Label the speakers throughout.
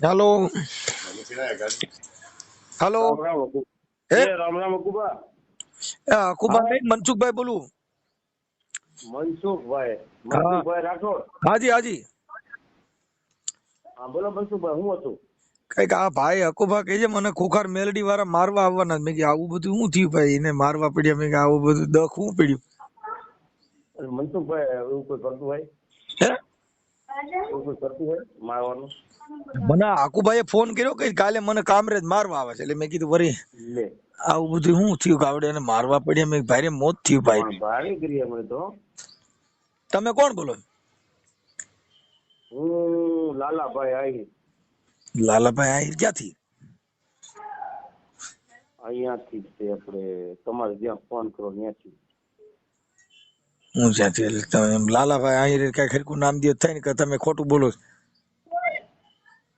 Speaker 1: હાલો હાલો
Speaker 2: રામ રામ અકુબા
Speaker 1: અકુબાભાઈ મનસુખભાઈ બોલું
Speaker 2: મનસુખભાઈ મનસુખભાઈ રાઠોડ
Speaker 1: હાજી હાજી
Speaker 2: હા બોલો મનસુખભાઈ હું હતું
Speaker 1: કંઈક આ ભાઈ હકુભા કહે છે મને ખોખાર મેલડી વાળા મારવા આવવાના મેં કીધું આવું બધું શું થયું ભાઈ એને મારવા પડ્યા મેં કે આવું બધું દખ શું પડ્યું
Speaker 2: મનસુખભાઈ એવું કોઈ કરતું હોય
Speaker 1: હે
Speaker 2: એવું કોઈ કરતું હોય મારવાનું
Speaker 1: મને આકુભાઈએ ફોન કર્યો કે કાલે મને કામરેજ મારવા આવે છે. એટલે મેં કીધું વરી આવું બધું શું થયું? કે આવડે એને મારવા પડ્યા? મેં ભારે મોત થયું ભાઈ.
Speaker 2: ભારે કરીએ મને તો.
Speaker 1: તમે કોણ બોલો?
Speaker 2: હું લાલાભાઈ આહી
Speaker 1: લાલાભાઈ આહી ક્યાંથી?
Speaker 2: અહીંયાથી છે આપણે. તમારે જ્યાં ફોન કરો ત્યાંથી.
Speaker 1: હું જ્યાંથી? એટલે તમે લાલાભાઈ આહિર કઈ ખરકું નામ દે થાય ને કે તમે ખોટું બોલો છો.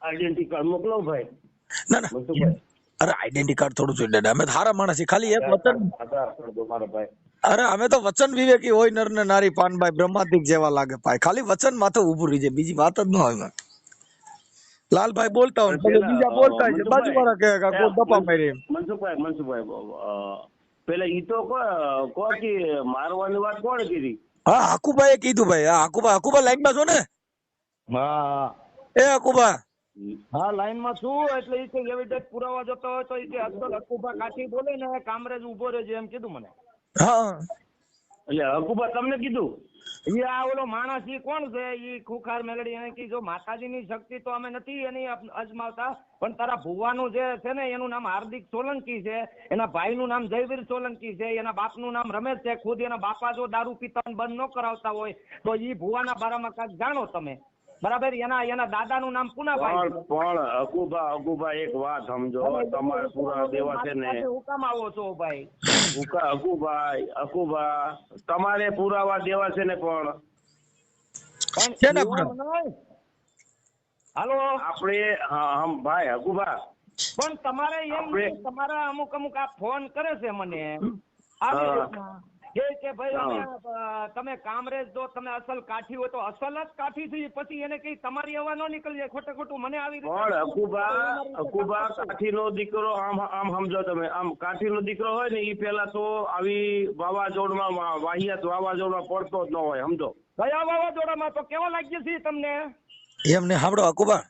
Speaker 2: આઈડેન્ટિટી કાર્ડ મોકલો ભાઈ.
Speaker 1: ના ના. અરે આઈડેન્ટિટી કાર્ડ થોડું જોઈએ. દાદા અમે તો માણસ ખાલી એક વચન. અરે અમે તો વચન વિવેકી હોય નર ને નારી પાનભાઈ બ્રહ્માદિક જેવા લાગે ભાઈ. ખાલી વચન માથે ઉભું રહી જાય. બીજી વાત જ ન હોય લાલભાઈ બોલતા હોય બીજા બોલતા હોય છે.
Speaker 2: મનસુખભાઈ,
Speaker 1: બાજુવાળા કહે કે કોઈ દપા મારી
Speaker 2: મનસુખભાઈ મનસુખભાઈ પેલા ઈ તો કો કો કે મારવાની વાત કોણ કીધી?
Speaker 1: હા હાકુભાઈ કીધું ભાઈ. હા હાકુભાઈ હાકુભા લાઈનમાં છો ને?
Speaker 3: હા.
Speaker 1: એ હાકુભા
Speaker 3: હા લાઈનમાં છું એટલે એ કે એવિડન્સ પુરાવા જતો હોય તો એ કે અસલ અકુબા કાઠી બોલે ને કામરેજ ઊભો રહેજે એમ કીધું મને.
Speaker 1: હા.
Speaker 2: એટલે હકુબા તમને કીધું?
Speaker 3: એ આ ઓલો માણસ ઈ કોણ છે? ઈ ખુખાર મેલડી એને કી જો માતાજીની શક્તિ તો અમે નથી એની અજમાવતા પણ તારા ભુવાનું જે છે ને એનું નામ હાર્દિક સોલંકી છે એના ભાઈનું નામ જયવીર સોલંકી છે એના બાપનું નામ રમેશ છે ખુદ એના બાપા જો દારૂ પીતા બંધ ન કરાવતા હોય તો ઈ ભુવાના બારામાં કાંઈક જાણો તમે. બરાબર? એના એના દાદાનું નામ પુનાભાઈ
Speaker 2: પણ પણ અકુભા અકુબા એક વાત સમજો. તમારે પૂરા દેવા છે ને?
Speaker 3: હુકમ આવો છો ભાઈ?
Speaker 2: અકુભાઈ અકુભા તમારે પુરાવા દેવા છે ને પણ.
Speaker 3: હાલો?
Speaker 2: આપણે હા હમ ભાઈ અકુબા
Speaker 3: પણ તમારે એમ તમારા અમુક અમુક આ ફોન કરે છે મને. કે કે ભાઈ અમે તમે કામરેજ દો તમે અસલ કાઠી હોય તો અસલ જ કાઠી થઈ પછી એને કઈ તમારી હવા ન નીકળી જાય ખોટે ખોટું મને આવી
Speaker 2: પણ અકુબા અકુબા કાઠીનો દીકરો આમ આમ સમજો તમે આમ કાઠી નો દીકરો હોય ને ઈ પેલા તો આવી વાવાઝોડમાં વાહિયાત વાવાઝોડમાં પડતો જ ન હોય સમજો.
Speaker 3: કયા વાવાઝોડામાં? તો કેવા લાગ્યું છે તમને?
Speaker 1: એમને સાંભળો હાકુભા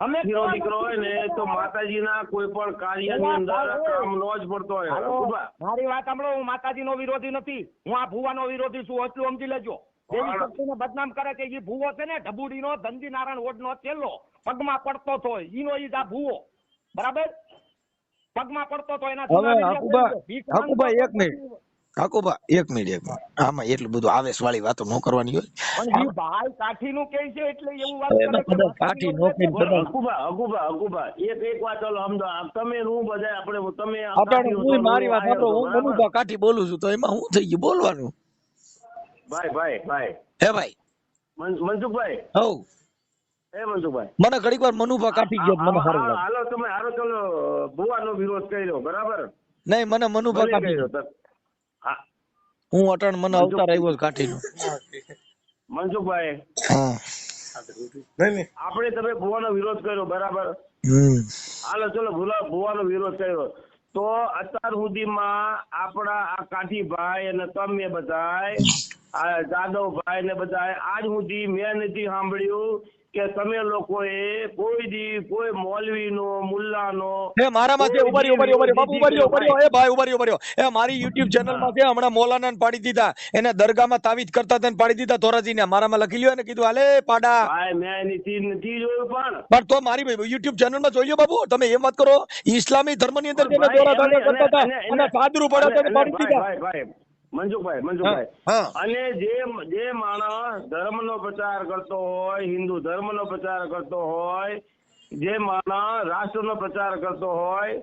Speaker 3: અમે કેવા
Speaker 2: દીકરો હોય ને તો માતાજીના કોઈ પણ કાર્યની અંદર કામ નો જ પડતો હોય.
Speaker 3: મારી વાત સાંભળો હું માતાજીનો વિરોધી નથી. હું આ ભુવાનો વિરોધી છું એટલું સમજી લેજો. દેવી શક્તિને બદનામ કરે કે એ ભૂવો છે ને ઢબુડીનો ધનજી નારાયણ ઓડનો છેલ્લો. પગમાં પડતો તો ઈનો ઈ આ ભૂવો. બરાબર? પગમાં પડતો તો એના
Speaker 1: હકુબા એક મિનિટ. હાકુભા એક મિનિટ એક મિનિટ. આમાં એટલું બધું આવેશ વાળી વાતો ન કરવાની હોય.
Speaker 3: ભાઈ કાઠીનું કહે છે એટલે એવું વાત કરે છે.
Speaker 1: કાઠી નો કદાચ
Speaker 2: અકુબા અકુબા અકુબા એક એક વાત ચાલો સમજો તમે હું બધા આપણે તમે
Speaker 1: આપણે હું મારી વાત સાંભળો હું
Speaker 2: બરાબર?
Speaker 1: કાઠી બોલું છું તો એમાં હું થઈ ગયું? બોલવાનું.
Speaker 2: ભાઈ ભાઈ ભાઈ.
Speaker 1: હે ભાઈ.
Speaker 2: મન- મનસુખભાઈ.
Speaker 1: હવ
Speaker 2: હે મનસુખભાઈ.
Speaker 1: મને ઘડીક વાર મનુભા કાઠી ગયો મને હારો
Speaker 2: હાલો તમે હારો ચલો ભુવાનો વિરોધ કર્યો બરાબર?
Speaker 1: નહીં મને મનુભા કાઠી
Speaker 2: હું
Speaker 1: અટણ મને અવતાર આવ્યો કાઠીનો
Speaker 2: મનસુખભાઈ.
Speaker 1: હા.
Speaker 2: આપણે તમે ભુવાનો વિરોધ કર્યો બરાબર?
Speaker 1: હમ.
Speaker 2: હાલો ચલો ભુલા ભુવાનો વિરોધ કર્યો. તો અત્યાર સુધીમાં આપણા આ કાઠીભાઈ અને તમે બધાય આ જાદવભાઈ ને બધા આજ સુધી મેં નથી સાંભળ્યું કે તમે લોકોએ કોઈ દી કોઈ મોલવી
Speaker 1: નો મુલ્લા નો એ ઊભા માથે ઊભા ઉભરી ઉભરી બાપુ ઉભરી ઉભરી એ ભાઈ. ઉભરી ઉભરી એ મારી યુટ્યુબ ચેનલમાં છે હમણાં મોલાના પાડી દીધા એને દરગાહમાં તાવીજ કરતા તેને પાડી દીધા ધોરાજીને. મારામાં લખી લ્યો અને કીધું હાલે પાડા.
Speaker 2: ભાઈ મેં એની નથી જોયું પણ.
Speaker 1: પણ તો મારી યુટ્યુબ ચેનલમાં જોઈ લો બાપુ તમે એમ વાત કરો ઈસ્લામી ધર્મની અંદર જેને
Speaker 2: ભાઈ,
Speaker 1: ધાગા કરતા હતા
Speaker 2: અને-
Speaker 1: પડાતા
Speaker 2: અને-
Speaker 1: હતા પાડી દીધા.
Speaker 2: ભાઈ, ભાઈ, મનસુખભાઈ મનસુખભાઈ અને જે જે માણસ ધર્મનો પ્રચાર કરતો હોય હિન્દુ ધર્મનો પ્રચાર કરતો હોય જે માણસ રાષ્ટ્રનો પ્રચાર કરતો હોય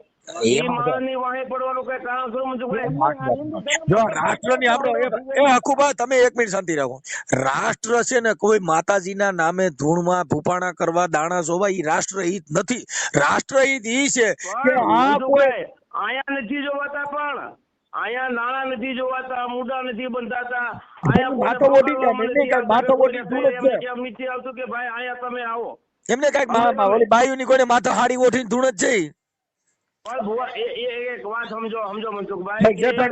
Speaker 1: રાષ્ટ્ર છે ને કોઈ માતાજીના નામે ધૂળમાં ભૂપાણા કરવા દાણા જોવા એ રાષ્ટ્રહિત નથી. રાષ્ટ્રહિત ઈ છે કે આ કોઈ
Speaker 2: આયા નથી જોવાતા પણ. આયા નાણા નથી જોવાતા મુદ્દા નથી બંધાતા.
Speaker 1: માથો ઓઢી ગયા,
Speaker 2: પકડવામાં
Speaker 1: મેં નહીં
Speaker 2: નથી
Speaker 1: કહ્યું, માથો
Speaker 2: આવતું,
Speaker 1: ઓઢી જ છે.
Speaker 2: એમ નથી આવતું કે ભાઈ આયા તમે આવો.
Speaker 1: એમને કંઈક ઓલી બાયુની કોઈને માથા હાડી ઓઠીને ધૂણ જ છે
Speaker 2: પણ ભુવા એ એ એ એક વાત સમજો સમજો મનસુખભાઈ કે
Speaker 1: હોય.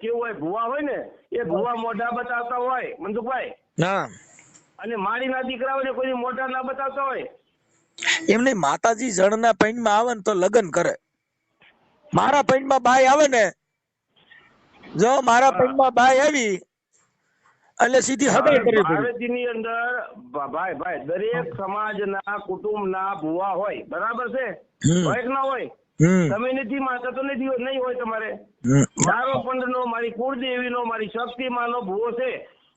Speaker 2: કેવું હોય? ભુવા હોય ને એ ભુવા મોઢા બતાવતા હોય મનસુખભાઈ
Speaker 1: હા
Speaker 2: અને મારીના દીકરા હોય કોઈ મોઢા ના બતાવતા હોય?
Speaker 1: એમને માતાજી જણના પૈણમાં આવે ને તો લગ્ન કરે. મારા પૈણમાં બાય આવે ને જો મારા પૈણમાં બાય આવી એટલે સીધી હગાઈ કરી પડી
Speaker 2: ભારતની અંદર ભાઈ ભાઈ દરેક સમાજના કુટુંબના ભુવા હોય બરાબર છે? ભયક ના હોય? તમે નથી માનતા તો નથી નહીં હોય તમારે.
Speaker 1: મારો
Speaker 2: મારો પંડનો મારી કુળદેવી નો મારી શક્તિ માં નો ભુવો છે.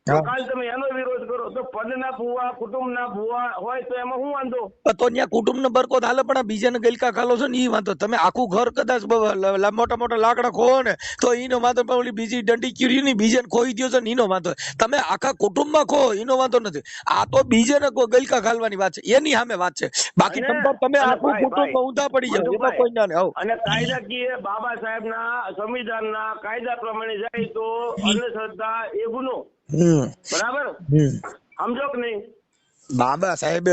Speaker 2: તો કાલ તમે એનો વિરોધ કરો તો પદના ભુવા કુટુંબના ભુવા હોય તો એમાં શું વાંધો?
Speaker 1: તો ત્યાં કુટુંબ નો હાલે પણ બીજાને ગલકા ખાલો છે ને ઈ વાંધો. તમે આખું ઘર કદાચ બ- લ- લ- મોટા મોટા લાકડા ખોવો ને તો ઈનો વાંધો પણ ઓલી બીજી દંડી કીરી ની બીજાને ખોઈ દો છો ને એનો વાંધો. તમે આખા કુટુંબમાં ખો એનો વાંધો નથી. આ તો બીજાને ગલકા ખાલવાની વાત છે. એની સામે વાત છે. બાકી તમે આખું કુટુંબ ઊંધા પડી જાવ એમાં કોઈ ના. હઉ.
Speaker 2: અને કાયદાકીય બાબા સાહેબના સંવિધાનના કાયદા પ્રમાણે જાય તો અંધશ્રદ્ધા એ ગુનો. બરાબર? સમજો કે નહીં?
Speaker 1: બાબા સાહેબ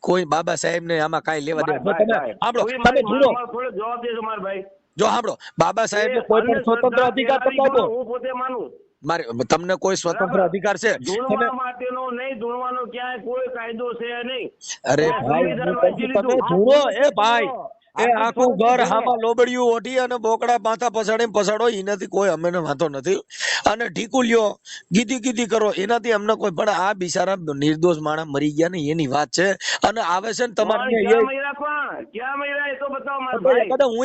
Speaker 1: કોઈ બાબા સાહેબ ને આમાં કઈ લેવા
Speaker 2: દે
Speaker 1: તમે સાંભળો તમે જુઓ.
Speaker 2: થોડો જવાબ દેજો મારા ભાઈ.
Speaker 1: જો સાંભળો બાબા સાહેબ કોઈ પણ સ્વતંત્ર અધિકાર
Speaker 2: ગયો, હું પોતે માનું.
Speaker 1: મારે તમને કોઈ સ્વતંત્ર અધિકાર છે?
Speaker 2: માટેનો નહીં ધૂણવાનો ક્યાંય કોઈ કાયદો છે નહીં.
Speaker 1: અરે ભાઈ તમે ધૂણો એ ભાઈ. એ આખું ઘર હામાં લોબડિયું ઓઢી અને બોકડા માથા પછાડીને પછાડો એનાથી કોઈ અમને વાંધો નથી. અને ઢીકુલ્યો ગીધી ગીધી કરો એનાથી અમને કોઈ પણ આ બિચારા નિર્દોષ માણસ મરી ગયા ને એની વાત છે. અને આવે છે ને તમારે હું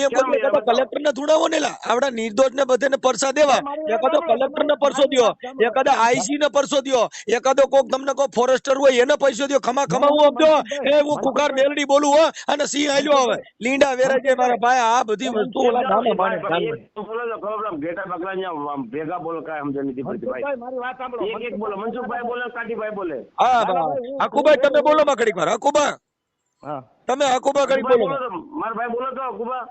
Speaker 1: એમ કહું
Speaker 2: મર્યા
Speaker 1: એકાદા
Speaker 2: બતાવો.
Speaker 1: કલેક્ટર ને ધૂણાવો ને લા. નિર્દોષ ને બધાને પરસા દેવા. એકાદો કલેક્ટર ને પરસો દ્યો. એકાદા આઈસી ને પરસો દ્યો. એકાદો કોક તમને કોઈ ફોરેસ્ટર હોય એને પૈસો દ્યો. ખમા ખમા હું આપજો એ હું ખુખાર મેલડી બોલું હો. અને સિંહ આલ્યો હવે લીંડા વેરાય છે મારા ભાઈ આ બધી વસ્તુ ઓલા
Speaker 2: ગામે માને ખબર પડે, બકરા ભેગા બોલો કાય સમજ નથી પડતી ભાઈ.
Speaker 3: મારી વાત સાંભળો.
Speaker 2: એક એક બોલો. મનસુખભાઈ બોલે કાટીભાઈ બોલે.
Speaker 1: હા ભાઈ હકુભાઈ તમે બોલો માં ઘડીક વાર હકુબા
Speaker 3: હા.
Speaker 1: તમે હકુબા ઘડીક
Speaker 2: ભાઈ
Speaker 1: બોલો.
Speaker 2: મારા ભાઈ બોલો તો કુબા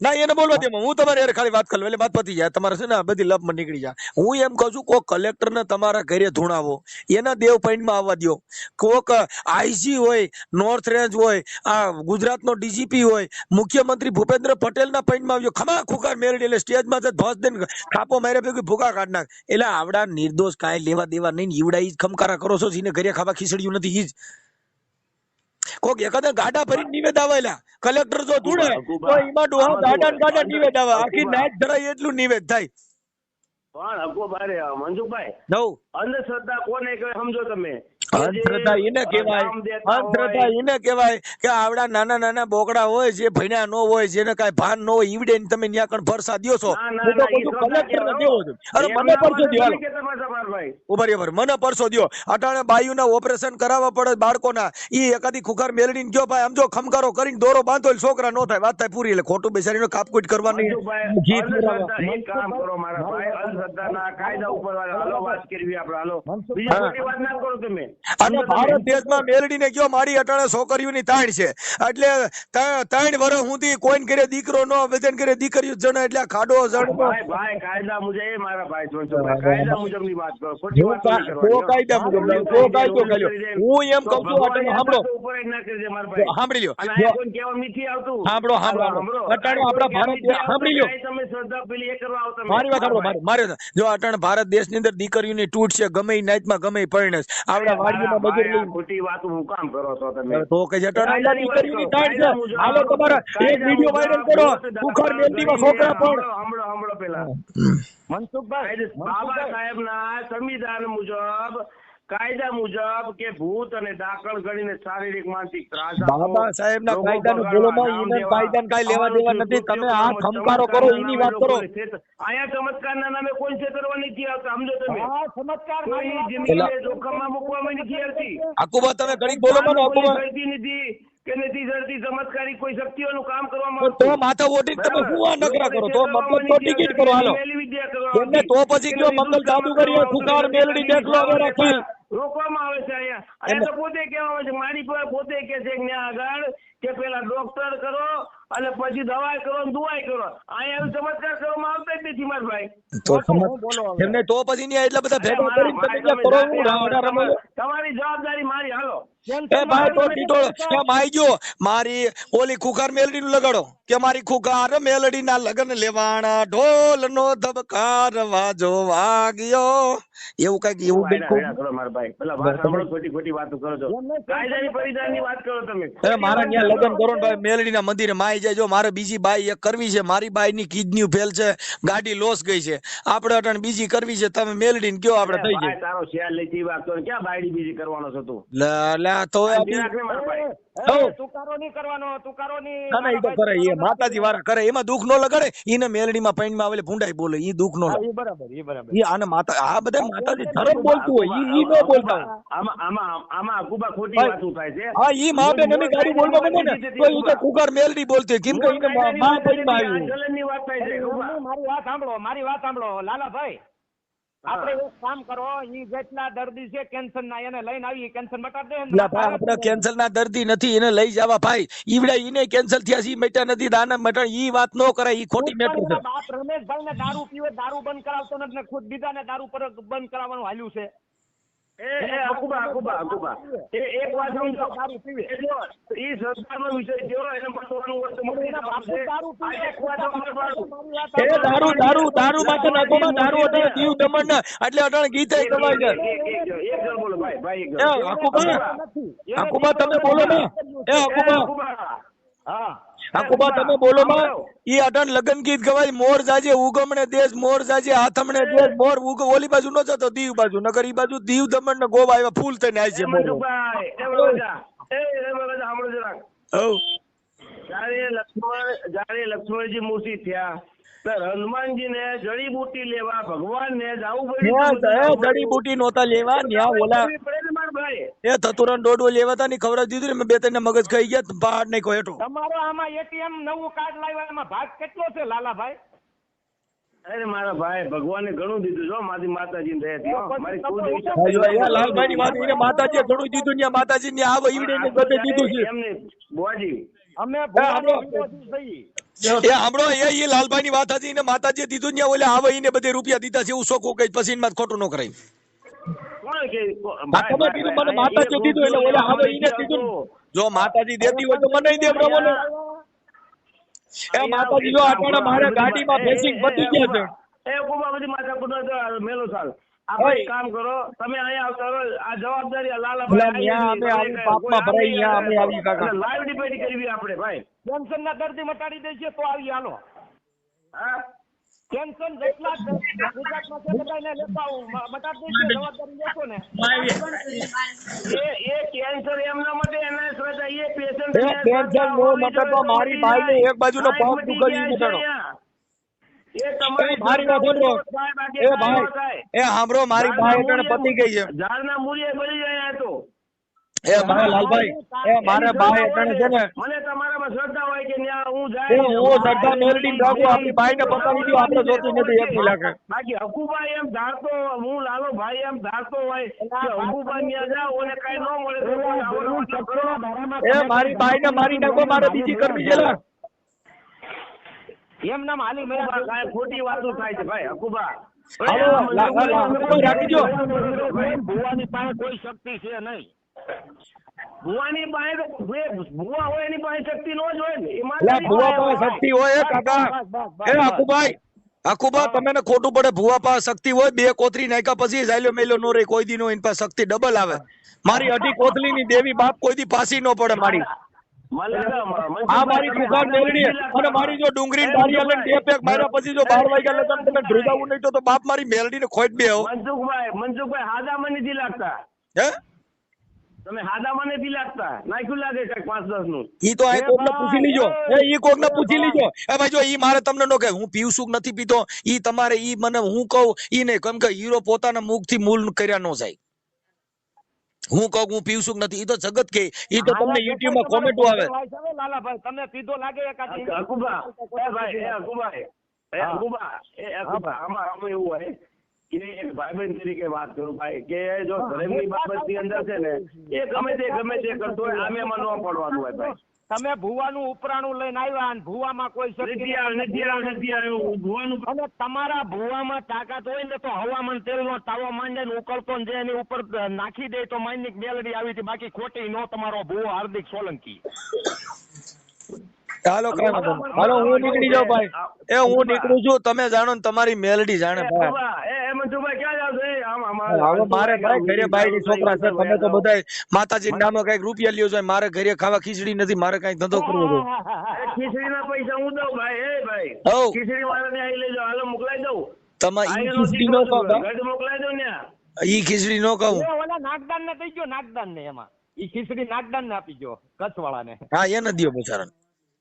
Speaker 1: ના, એને બોલવા દે, હું તમારે યાર ખાલી વાત કરું એટલે વાત પતી જાય. તમારે છે ને બધી લપમાં નીકળી જાય. હું એમ કહું છું, કોક કલેક્ટર ને તમારા ઘરે ધૂણાવો. એના દેવમાં આવવા દો કોક આઈજી હોય નોર્થ રેન્જ હોય, આ ગુજરાતનો ડીજીપી હોય, મુખ્યમંત્રી ભૂપેન્દ્ર પટેલના માં આવ્યો ખમા ખુકાર મેરડી, એટલે સ્ટેજમાં જ ધોસ દઈને થાપો મારે ભેગી ભૂકા કાઢ નાખ. એટલે આવડા નિર્દોષ કાંઈ લેવા દેવા નહીં ઈવડા ઈ ખમકારા કરો છો, જીને ઘરે ખાવા ખીચડ્યું નથી, ઈ જ. કોક એકાદા ગાડા ભરીને નિવેદ આવેલા કલેક્ટર જો ધૂણે તો એમાં ડોહા ગાડા ગાડા નિવેદ આવે આખી નાચ ધરાય એટલું નિવેદ થાય.
Speaker 2: પણ હકુભાઈ મંજુભાઈ.
Speaker 1: નવ.
Speaker 2: અંધશ્રદ્ધા કોને કહેવાય સમજો તમે?
Speaker 1: અંધશ્રદ્ધા એને કહેવાય. અંધશ્રદ્ધા એને કહેવાય કે આવડા નાના નાના બોકડા હોય જે ભણ્યા ન હોય જેને કાંઈ ભાન ન હોય ઈવડે તમે ન્યા કણ ફરસા દ્યો છો. હું તો છું કલેક્ટર ને દેવો
Speaker 2: હો.
Speaker 1: અરે મને પરસો
Speaker 2: તમારભાઈ.
Speaker 1: ઊભા રહ્યો મને પરસો દ્યો. અટાણે બાયુના ઓપરેશન કરાવવા પડે બાળકોના. ઈ એકાદી ખુખાર મેલડીને ગયો ભાઈ આમ જો ખમકારો કરીને દોરો બાંધો છોકરા નો થાય. વાત થાય પૂરી એટલે ખોટું બેસાડીને કાપકૂટ કરવાની
Speaker 2: એક કામ કરો મારા ભાઈ. અંધશ્રદ્ધાના કાયદા ઉપર હાલો વાત કરવી આપણે હાલો. બીજી વાત ના કરો તમે.
Speaker 1: અને ભારત દેશમાં મેલડીને કયો મારી અટાણે છોકરીઓની તાણ છે એટલે ત્રણ વર્ષ સુધી કોઈને કરે દીકરો નો વજન કરે દીકરીઓ જણ એટલે ખાડો જણ
Speaker 2: ભાઈ કાયદા મુજબ એ મારા ભાઈ કાયદા મુજબની વાત કરો ખોટી વાત
Speaker 1: કા-
Speaker 2: નહીં
Speaker 1: તો
Speaker 2: કરવાની, હો.
Speaker 1: કાયદા મુજબ નહીં, કાયદો કર્યો. હું એમ કહું છું, અટાણે સાંભળો.
Speaker 2: કરી.
Speaker 1: સાંભળી લ્યો. સાંભળો, સાંભળો. અટાણે આપણા ભારત સાંભળી લ્યો.
Speaker 2: તમે શ્રદ્ધા પેલી એ કરવા આવો
Speaker 1: મારી વાત સાંભળો મારી મારી જો અટાણે ભારત દેશની અંદર દીકરીઓની તૂટ છે ગમે નાતમાં ગમે ઈ પરણે
Speaker 2: ખોટી વાતો હું કામ કરો છો તમે?
Speaker 1: તો કે. તાણ છે હાલો તમારા એક વાયરલ કરો. બુખાર છોકરા પણ.
Speaker 2: સાંભળો પેલા.
Speaker 3: મનસુખભાઈ
Speaker 2: બાબા સાહેબના સંવિધાન મુજબ કાયદા મુજબ કે ભૂત અને દાખલ ગણીને શારીરિક માનસિક ત્રાસ
Speaker 1: બાબા સાહેબના કાયદાનું બોલોમાં
Speaker 2: નામ
Speaker 1: ઈને
Speaker 2: દેવા,
Speaker 1: લેવા દેવા નથી. તમે આ ખમકારો કરો, એની વાત કરો.
Speaker 2: અહીંયા ચમત્કારના નામે કોઈ છેતરવા નથી આવતા સમજો તમે.
Speaker 3: હા ચમત્કાર
Speaker 2: કોઈ જિંદગીને જોખમમાં મૂકવામાં નથી આવતી.
Speaker 1: આકુબા તમે ઘડીક બોલો મને આકુબા
Speaker 2: કોઈ નથી કે નથી જડતી ચમત્કારી કોઈ શક્તિઓનું કામ કરવામાં
Speaker 1: તો માથા ઓઢીને તમે શું આ નકરા કરો? તો મતલબ તો ટિકિટ કરો હાલો. એમને તો પછી કયો મંગલ જાદુગરીઓ ફુકાર મેલડી દેખલો હવે રાખી.
Speaker 2: રોકવામાં આવે છે અહીંયા. અહીંયા તો પોતે કહેવામાં આવે છે મારી પોતે કે છે ત્યાં આગળ કે પેલા ડોક્ટર કરો અને પછી દવાઈ કરો દુવાઈ કરો. અહીંયા એવું ચમત્કાર કરવામાં આવતા જ નથી મારા ભાઈ
Speaker 1: તો? એમને તો પછી ન્યા એટલા બધા ભેગા કરી
Speaker 2: તમે
Speaker 1: હું
Speaker 2: તમારી-
Speaker 1: રમો
Speaker 2: તમારી જવાબદારી મારી હાલો.
Speaker 1: એ ભાઈ તો ટીટોળ કે માઈ ગયો. મારી ઓલી ખુખાર મેલડી નું લગાડો. કે મારી ખુખાર મેલડી ના લગન લેવાણા ઢોલ નો ધબકાર વાજો વાગ્યો. એવું કંઈક એવું બિલકુલ.
Speaker 2: મારા ભાઈ. પેલા વાત સાંભળો ખોટી ખોટી વાતો કરો છો. કાયદાની પરિધાનની વાત કરો તમે.
Speaker 1: મારા ત્યાં લગન કરો ને ભાઈ મેલડી ના મંદિરે માઈ જાય. જો મારે બીજી બાઈ એક કરવી છે મારી બાઈ ની કિડની ફેલ છે ગાડી લોસ ગઈ છે. આપણે અટણ બીજી કરવી છે તમે મેલડી ને કયો આપણે થઈ જાય.
Speaker 2: તારો શેર લેતી વાત તો ક્યાં બાઈડી બીજી કરવાનો છે તું?
Speaker 1: લે તો
Speaker 3: એ,
Speaker 1: કરે માતાજી વાળા કરે એમાં દુઃખ નો લગાડે. એને મેલડી માં પૈણમાં આવેલી ભૂંડાઈ બોલે ઈ દુઃખ નો
Speaker 3: હા, બરાબર ઈ બરાબર.
Speaker 1: ઈ આને માતા આ બધા માતાજી ધર્મ બોલતું હોય ઈ ઈ નો બોલતા.
Speaker 2: આમાં આમાં આમાં ખોટી વાતો થાય છે.
Speaker 1: હા ઈ મા બેન એની ગાડી બોલવા માંડે ને તો ઈ તો કુકર મેલડી બોલતી હોય. કેમ કે માં માં આવ્યું?
Speaker 2: વાત થાય છે
Speaker 3: મારી વાત સાંભળો મારી વાત સાંભળો લાલાભાઈ. આપણે એક કામ કરો ઈ જેટલા દર્દી છે કેન્સર ના એને લઈને આવી કેન્સર મટાડી દે
Speaker 1: ના ભાઈ આપણે કેન્સર ના દર્દી નથી એને લઈ જવા ભાઈ. ઈવડા ઈને કેન્સર થયા છે મેટા નથી દાના મટા ઈ વાત નો કરે ઈ ખોટી મેટર છે.
Speaker 3: બાપ રમેશભાઈ ને દારૂ પીવે દારૂ બંધ કરાવતો નથી ને ખુદ બીજાને દારૂ પર બંધ કરાવવાનું હાલ્યું છે. દારૂ. દારૂ
Speaker 1: દારૂ દારૂ નાખો દારૂ અટાણે દીવ દમણ ના. એટલે અટાણે ગીત કમાઈ જાય
Speaker 2: બોલો ભાઈ ભાઈ
Speaker 1: તમે બોલો ને. એ અકુબા.
Speaker 3: હા.
Speaker 1: અકુબા તમે બોલો માં ઈ અટાણ લગન ગીત ગવાય મોર જાજે ઉગમણે દેશ મોર જાજે હાથમણે દેશ મોર ઉગ ઓલી બાજુ નો જતો દીવ બાજુ નગર ઈ બાજુ દીવ દમણ ને ગોવા આવ્યા ફૂલ થઈને આવી છે મોર
Speaker 2: મનસુખભાઈ, એ બોલો જા. એ એ બોલો જા, સાંભળો જરાક.
Speaker 1: હઉ.
Speaker 2: જ્યારે લક્ષ્મણ જ્યારે લક્ષ્મણજી મૂર્તિ થયા હનુમાનજી ને જડીબુટી લેવા ભગવાન ને
Speaker 1: જવું
Speaker 2: પડ્યું
Speaker 1: જડીબુટી નહોતા લેવા ન્યા ઓલા એ થતુરાન ડોડો લેવા તા ની ખબર દીધું ને બે ત્રણ મગજ ખાઈ ગયા બહાર નહીં કોઈ
Speaker 3: તમારો આમાં એટીએમ નવું કાર્ડ લાવ્યા એમાં ભાગ કેટલો છે લાલાભાઈ
Speaker 2: અરે મારા ભાઈ ભગવાને ઘણું દીધું છો મારી માતાજી. મારી ઈચ્છા
Speaker 1: અહીંયા લાલભાઈ ની વાત માતાજીએ ઘણું દીધું ને માતાજી ને આ ઈવડે ને બધે દીધું છે.
Speaker 2: એમને
Speaker 3: અમે
Speaker 1: એ લાલભાઈ ની વાત હતી ને માતાજીએ દીધું ને ઓલે આવે ઈને બધે રૂપિયા દીધા છે એવું શોખું કઈ પછી ખોટું ન કરાય.
Speaker 2: કોણ કે
Speaker 1: કીધું મને માતાજીએ દીધું એટલે ઓલા આવે ઈને દીધું જો માતાજી દેતી હોય તો મને દે પ્રભુ એ માતાજી જો અટાણે મારા ગાડીમાં બેસી પતી ગયા છે.
Speaker 2: એ કુબા બધી માતા કુદા મેલો સાલ. આપણે કામ કરો તમે અહીંયા આવતા રહો આ જવાબદારી લાલાભાઈ
Speaker 1: અમે આવી પાપમાં ભરાઈ ન્યા અમે આવી કાકા.
Speaker 2: લાઈવ ડિબેટ કરવી આપણે ભાઈ.
Speaker 3: કેન્સર ના દર્દી મટાડી દેશે તો આવી હાલો.
Speaker 2: હા?
Speaker 3: કેન્સર જેટલા ગુજરાતમાં છે બધાને લેતા આવું. મ- જવાબદારી લેશો ને.
Speaker 2: એ એ કેન્સર એમના માટે એને શ્રદ્ધા એ પેશન્ટ
Speaker 1: એ નો મતલબ મારી બાઈને એક બાજુનો પગ.
Speaker 2: એ તમારી
Speaker 1: મારી વાત સાંભળો. એ ભાઈ એ સાંભળો મારી ભાઈ પતી ગઈ છે.
Speaker 2: ઝાડના મૂળિયે બળી જાય તો.
Speaker 1: એ મારા લાલભાઈ એ મારે ભાઈ અટાણે છે ને.
Speaker 2: મને તમારામાં શ્રદ્ધા હોય કે ન્યા હું જાય
Speaker 1: હું શ્રદ્ધા ને રાખું આપણી બાઈને બતાવી દઉં આપણે જોતું નથી એક લાખે.
Speaker 2: બાકી હકુભાઈ એમ ધારતો હું લાલો ભાઈ એમ ધારતો હોય કે હકુભાઈ ન્યા જાઓ અને કઈ ન મળે તો.
Speaker 1: એ મારી ભાઈને મારી નાખો મારે બીજી કરવી છે
Speaker 3: એમ નામ હાલી
Speaker 2: મેં ખોટી વાતો થાય છે ભાઈ
Speaker 1: હકુભાઈ રાખી દ્યો.
Speaker 3: ભુવાની પાસે કોઈ શક્તિ છે નહીં.
Speaker 2: ભુવાની પાસે ભુવા હોય એની પાસે શક્તિ નો જ હોય ને. એ
Speaker 1: ભુવા
Speaker 2: પાસે
Speaker 1: પાસે શક્તિ હોય કાકા. એ હકુભાઈ હકુભા તમે ખોટું પડે. ભુવા પાસે શક્તિ હોય બે કોથરી નાખ્યા પછી જાયલો મેલો નો રે કોઈ દી નો એની પાસે શક્તિ ડબલ આવે. મારી અઢી કોથલી ની દેવી બાપ કોઈ દી પાસી નો પડે મારી.
Speaker 2: મને
Speaker 1: આ મારી દુકાન મેળડી અને મારી જો ડુંગળી ડાળિયા લઈને માર્યા પછી જો બાર વાગ્યા તમે ધ્રુજાવું નહીં તો બાપ મારી મેલડી ને ખોટ બે
Speaker 2: મનસુખભાઈ મનસુખભાઈ હાદામાં નથી લાગતા.
Speaker 1: હે?
Speaker 2: તમે હાદામાં નથી લાગતા. નાખ્યું લાગે છે પાંચ દસનું
Speaker 1: ઈ તો આ કોક પૂછી લીજો. એ ઈ કોક પૂછી લીજો. એ ભાઈ જો ઈ મારે તમને નો કે હું પીવું છું નથી પીતો. ઈ તમારે ઈ મને હું કહું ઈ નહીં. કેમ કે હીરો પોતાના મુખથી મૂલ કર્યા નો જાય. હું કહું હું પીવું છું નથી. ઈ તો જગત કે. ઈ તો તમને યુટ્યુબમાં કોમેન્ટો આવે.
Speaker 3: લાલાભાઈ તમને પીધો લાગે એકાદી
Speaker 2: હકુબા એ ભાઈ એ હકુબા એ હકુબા એ હકુબા આમાં આમાં એવું હોય. કે ભાઈબંધ તરીકે વાત કરું ભાઈ કે જો ધર્મની બાબતની અંદર છે ને એ ગમે તે ગમે તે કરતો હોય આમે ન પડવાનું હોય ભાઈ.
Speaker 3: તમે ભુવાનું ઉપરાણું લઈને આવ્યા અને ભુવામાં કોઈ શક્તિ
Speaker 2: નથી નથી. આવે નથી આવે ભુવાનું
Speaker 3: અને તમારા ભુવામાં તાકાત હોય ને તો હવામાન તેલનો તાવો માંડે ને ઉકળતો ને જે એની ઉપર નાખી દે તો માઇનિક મેલડી આવી હતી. બાકી ખોટી નો તમારો ભુવો હાર્દિક સોલંકી.
Speaker 1: ચાલો કઈ વાંધો હાલો હું નીકળી જાઉં ભાઈ. એ હું નીકળું છું. તમે જાણો ને તમારી મેલડી જાણે
Speaker 2: એ
Speaker 1: ભાઈ
Speaker 2: ક્યાં જાવ છો? આમ
Speaker 1: મારે ભાઈ ઘરે ભાઈ ની છોકરા છે તમે તો બધાય માતાજી નામે કંઈક રૂપિયા લ્યો છો મારે ઘરે ખાવા ખીચડી નથી મારે કઈ ધંધો કરવો છે.
Speaker 2: એ ખીચડીના પૈસા હું દઉં ભાઈ એ ભાઈ. ખીચડી વાળાને અહીં લઈ જાઓ હાલો મોકલાઈ દઉં.
Speaker 1: તમે ઈ ખીચડી નો કહો
Speaker 2: મોકલાઈ દઉં ને
Speaker 1: ઈ ખીચડી નો કહું
Speaker 3: ઓલા નાગદાન ને દઈ ગયો નાગદાન ને એમાં. ઈ ખીચડી નાગદાન ને આપી ગયો કચ્છ વાળા ને
Speaker 1: હા એને દ્યો બચારાને.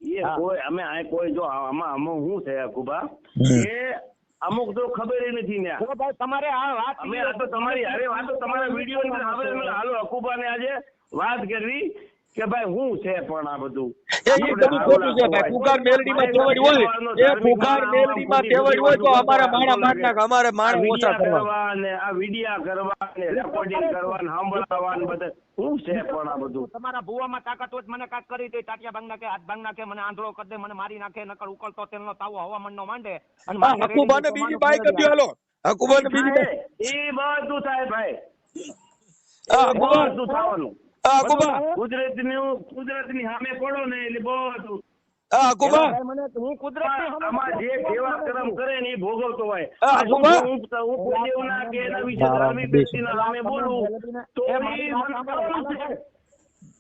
Speaker 2: એ કોઈ અમે આ કોઈ જો આમાં આમાં શું છે કુબા
Speaker 1: હમ.
Speaker 2: અમુક તો ખબર નથી ને
Speaker 3: ભાઈ તમારે આ વાત
Speaker 2: અમે આ તો તમારી અરે વાત તો તમારા વીડિયો ની અંદર હવે હાલો હાલો અકુબાને આજે વાત કરવી કે ભાઈ હું છે પણ આ બધું?
Speaker 1: એ બધું ખોટું છે ભાઈ. કુકાર મેલડીમાં તેવડ હોય? એ કુકાર મેલડીમાં તેવડ હોય તો અમારા માણા માર નાખ અમારે માણ ઓછા કરવા.
Speaker 2: ને આ વિડિયા કરવા ને રેકોર્ડિંગ કરવા ને સાંભળવા ને બધે. હું છે પણ આ બધું?
Speaker 3: તમારા ભુવામાં તાકાત હોય મને કાક કરી દે ટાટિયા ભાંગ નાખે હાથ ભાંગ નાખે મને આંધળો કરી દે મને મારી નાખે નકર ઉકળતો તેલનો તાવો હવામાન નો માંડે. અને
Speaker 1: હકુબાને બીજી
Speaker 3: બાઈક
Speaker 1: બાઈ કરી દ્યો હાલો. હકુબાને બીજી
Speaker 2: એ બધું થાય ભાઈ.
Speaker 1: આ
Speaker 2: બધું થવાનું.
Speaker 1: હકુબા
Speaker 2: કુદરતની સામે પડો ને એટલે બધું
Speaker 1: હા હકુબા
Speaker 3: ભાઈ મને હું કુદરતની સામે
Speaker 2: આમાં જે જેવા કર્મ કરે ને એ ભોગવતો હોય.
Speaker 1: હું કુમાર.
Speaker 2: હું હું કોઈ દેવના કે ધાર્મિક
Speaker 1: બેસ.
Speaker 2: વ્યક્તિના સામે બોલું તો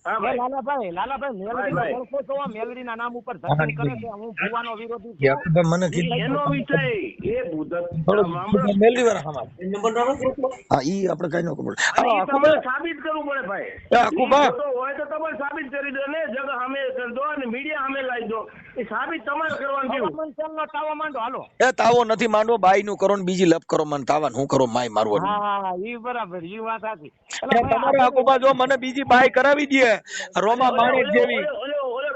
Speaker 3: લાલાભાઈ લાલાભાઈ
Speaker 2: ભાઈ,
Speaker 3: મેલડીનો
Speaker 2: ભાઈ.
Speaker 3: ઓળખો છો મેલડીના નામ ઉપર કરે છે હું ભુવાનો વિરોધી છું.
Speaker 1: મને
Speaker 2: એનો વિષય એ ભૂત
Speaker 1: થોડું મેલડી વાળા હમાર હા ઈ આપણે કઈ ન ખબર. હા
Speaker 2: ઈ
Speaker 1: હકુબા
Speaker 2: તમારે સાબિત કરવું પડે ભાઈ.
Speaker 1: એ હકુબા
Speaker 2: ઈ ખોટો હોય તો તમારે સાબિત કરી દો ને જગ સામે દો અને મીડિયા સામે લાવી દો. એ સાબિત તમારે કરવાનું
Speaker 3: તાવો માંડો હાલો.
Speaker 1: એ તાવો નથી માંડવો બાઈ નું કરો ને બીજી લપ કરો મને તાવા હું કરો માય મારવો
Speaker 3: હા ઈ બરાબર ઈ વાત સાચી.
Speaker 1: તમારે હકુબા જો મને બીજી બાઈ કરાવી દે. રોમા માણેક જેવી.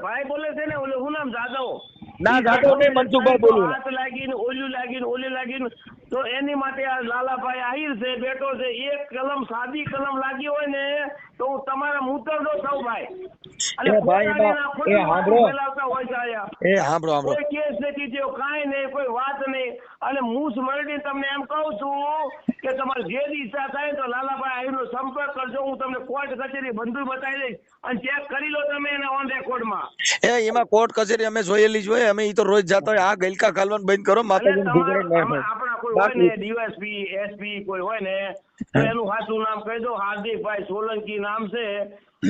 Speaker 2: ભાઈ બોલે છે ને ઓલે શું નામ જાદવ?
Speaker 1: ના, જાદવ નહીં, મનસુખભાઈ બોલું.
Speaker 2: હાથ લાગીને ઓલું લાગીને ઓલું લાગીને તો એની માટે આ લાલાભાઈ આહિર છે બેઠો છે એક કલમ સાદી કલમ લાગી હોય ને તો હું તમારા મૂતરનો સૌ ભાઈ. અને
Speaker 1: ભાઈ, એ
Speaker 2: આયા.
Speaker 1: એ સાંભળો સાંભળો
Speaker 2: કોઈ કેસ નથી થયો કાંઈ નહીં કોઈ વાત નહીં. અને મૂસ મરડી તમને એમ કહું છું કે તમારે જે ઈચ્છા થાય તો લાલાભાઈ આહિરનો સંપર્ક કરજો. હું તમને કોર્ટ કચેરી બંધુ બતાવી દઈશ અને ચેક કરી લો તમે એને ઓન રેકોર્ડમાં
Speaker 1: એ એમાં કોર્ટ કચેરી અમે જોયેલી જોઈએ અમે ઈ તો રોજ જતા હોય. આ ગલકા કાલવાન બંધ કરો
Speaker 2: માતાજી આપણા કોઈ હોય ને ડીવાયસપી એસપી કોઈ હોય ને એનું સાચું નામ કહી દો હાર્દિકભાઈ સોલંકી નામ છે.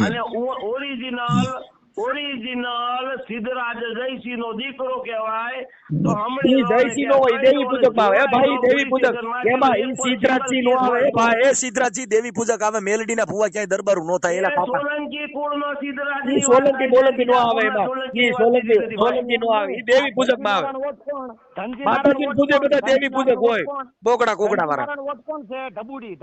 Speaker 2: અને ઓરિજિનલ ઓરિજિનલ સિદ્ધરાજ જયસિંહ નો દીકરો કહેવાય તો હમણે
Speaker 1: જયસિંહ નો હોય દેવી પૂજકમાં આવે ભાઈ દેવી પૂજક એમાં ઈ સિદ્ધરાજસિંહ નો આવે ભાઈ એ સિદ્ધરાજસિંહ દેવી પૂજક આવે મેલડી ના ફુવા ક્યાંય દરબારું નો થાય એલા પાપા
Speaker 2: સોલંકી કુળ નો સિદ્ધરાજ
Speaker 1: સોલંકી બોલંકી નો આવે એમાં ઈ સોલંકી સોલંકી નો આવે ઈ દેવી પૂજકમાં આવે માતાજી પૂજે બધા દેવી પૂજક હોય બોકડા કોકડા વાળા
Speaker 3: કોણ છે ઢબુડી